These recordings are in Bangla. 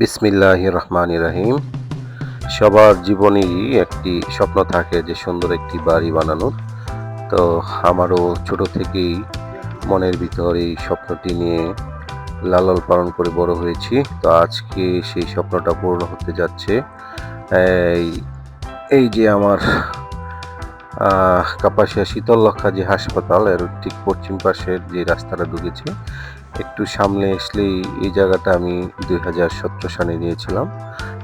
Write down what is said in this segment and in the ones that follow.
বিসমিল্লাহ রহমান রাহিম সবার জীবনেই একটি স্বপ্ন থাকে যে সুন্দর একটি বাড়ি বানানোর। তো আমারও ছোট থেকেই মনের ভিতর এই স্বপ্নটি নিয়ে লালন পালন করে বড় হয়েছি। তো আজকে সেই স্বপ্নটা পূর্ণ হতে যাচ্ছে। এই যে আমার কাপাসিয়া শীতলক্ষা যে হাসপাতাল, এর ঠিক পশ্চিম পাশের যে রাস্তাটা ঢুকেছে, একটু সামনে আসলেই এই জায়গাটা আমি দুই হাজার সতেরো সালে নিয়েছিলাম।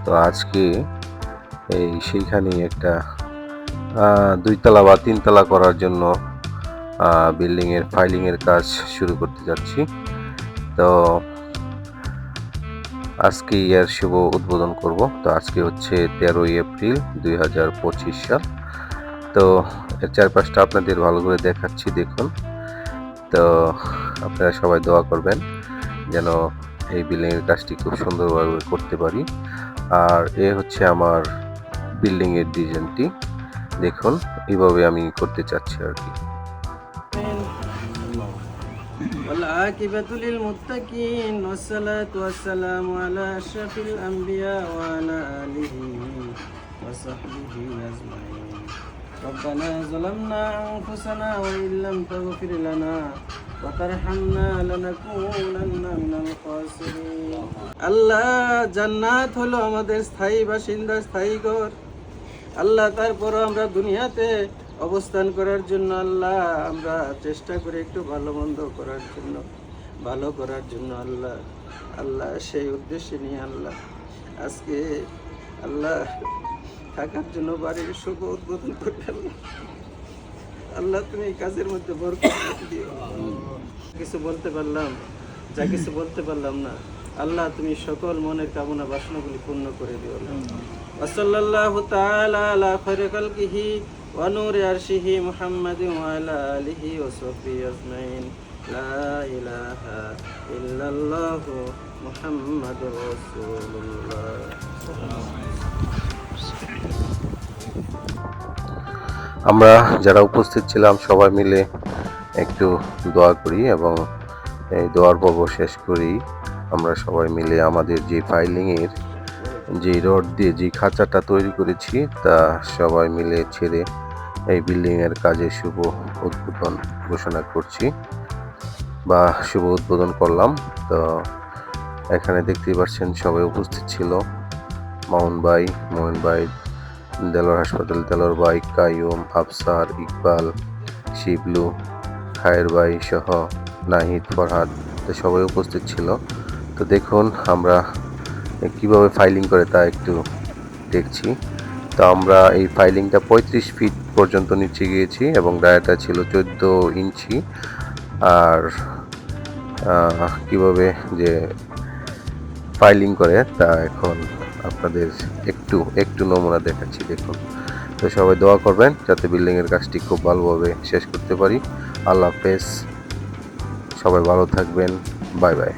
তো আজকে এই সেইখানেই একটা দুইতলা বা তিনতলা করার জন্য বিল্ডিংয়ের ফাইলিংয়ের কাজ শুরু করতে যাচ্ছি। তো আজকে ইয়ার শুভ উদ্বোধন করব। তো আজকে হচ্ছে তেরোই এপ্রিল দুই হাজার পঁচিশ সাল। তো এর চারপাশটা আপনাদের ভালো করে দেখাচ্ছি দেখুন তো আপনারা সবাই দোয়া করবেন যেন এই বিল্ডিং এর কাজটি খুব সুন্দরভাবে করতে পারি আর এ হচ্ছে আমার বিল্ডিং এর ডিজাইনটি দেখুন এইভাবে আমি করতে চাচ্ছি আর কি والعاقبة للمتقين والصلاة والسلام على أشرف الأنبياء وعلى آله وصحبه أجمعين ربنا ظلمنا أنفسنا وإن لم تغفر لنا وترحمنا لنكونن من الخاسرين আল্লাহ জান্নাত হলো আমাদের স্থায়ী বাসিন্দা স্থায়ী ঘর আল্লাহ তারপরও আমরা দুনিয়াতে অবস্থান করার জন্য আল্লাহ আমরা চেষ্টা করি একটু ভালো মন্দ করার জন্য ভালো করার জন্য আল্লাহ আল্লাহ সেই উদ্দেশ্যে নিয়ে আল্লাহ আজকে আল্লাহ থাকার জন্য বাড়ির শুভ উদ্বোধন করবে আল্লাহ আল্লাহ তুমি এই কাজের মধ্যে বরকত দিও। কিছু বলতে পারলাম, যা কিছু বলতে পারলাম না, আল্লাহ তুমি সকল মনের কামনা বাসনাগুলি পূর্ণ করে দিও। ওসল্লাল্লাহু তাআলা আলা খায়রি খালকিহি ওয়া নূরি আরশিহি মুহাম্মাদিন ওয়া আলা আলিহি ওয়া সাহবিহি আজমাইন। লা ইলাহা ইল্লাল্লাহু মুহাম্মাদুর রাসূলুল্লাহ। আমরা যারা উপস্থিত ছিলাম সবাই মিলে একটু দোয়া করি এবং এই দোয়ার পর্ব শেষ করি। আমরা সবাই মিলে আমাদের যে ফাইলিংয়ের যে রড দিয়ে যে খাঁচাটা তৈরি করেছি, তা সবাই মিলে ছেড়ে এই বিল্ডিংয়ের কাজে শুভ উদ্বোধন ঘোষণা করছি বা শুভ উদ্বোধন করলাম। তো এখানে দেখতেই পাচ্ছেন সবাই উপস্থিত ছিল। মামুন ভাই মোহন ভাই দেলোয়ার হাসপাতাল, দেলোয়ার ভাই কাইয়ুম, আফসার ইকবাল, শিবলু, খায়ের ভাই সহ নাহিদ, ফরহাদ সবাই উপস্থিত ছিল। তো দেখুন আমরা কীভাবে ফাইলিং করে তা একটু দেখছি। তো আমরা এই ফাইলিংটা পঁয়ত্রিশ ফিট পর্যন্ত নিচে গিয়েছি এবং ডায়াটা ছিল চোদ্দ ইঞ্চি। আর কীভাবে যে ফাইলিং করে তা এখন আপনাদের একটু একটু নমুনা দেখাচ্ছি, দেখুন। তো সবাই দোয়া করবেন যাতে বিল্ডিংয়ের কাজটি খুব ভালোভাবে শেষ করতে পারি। আল্লাহ হাফেজ। সবাই ভালো থাকবেন। Bye bye.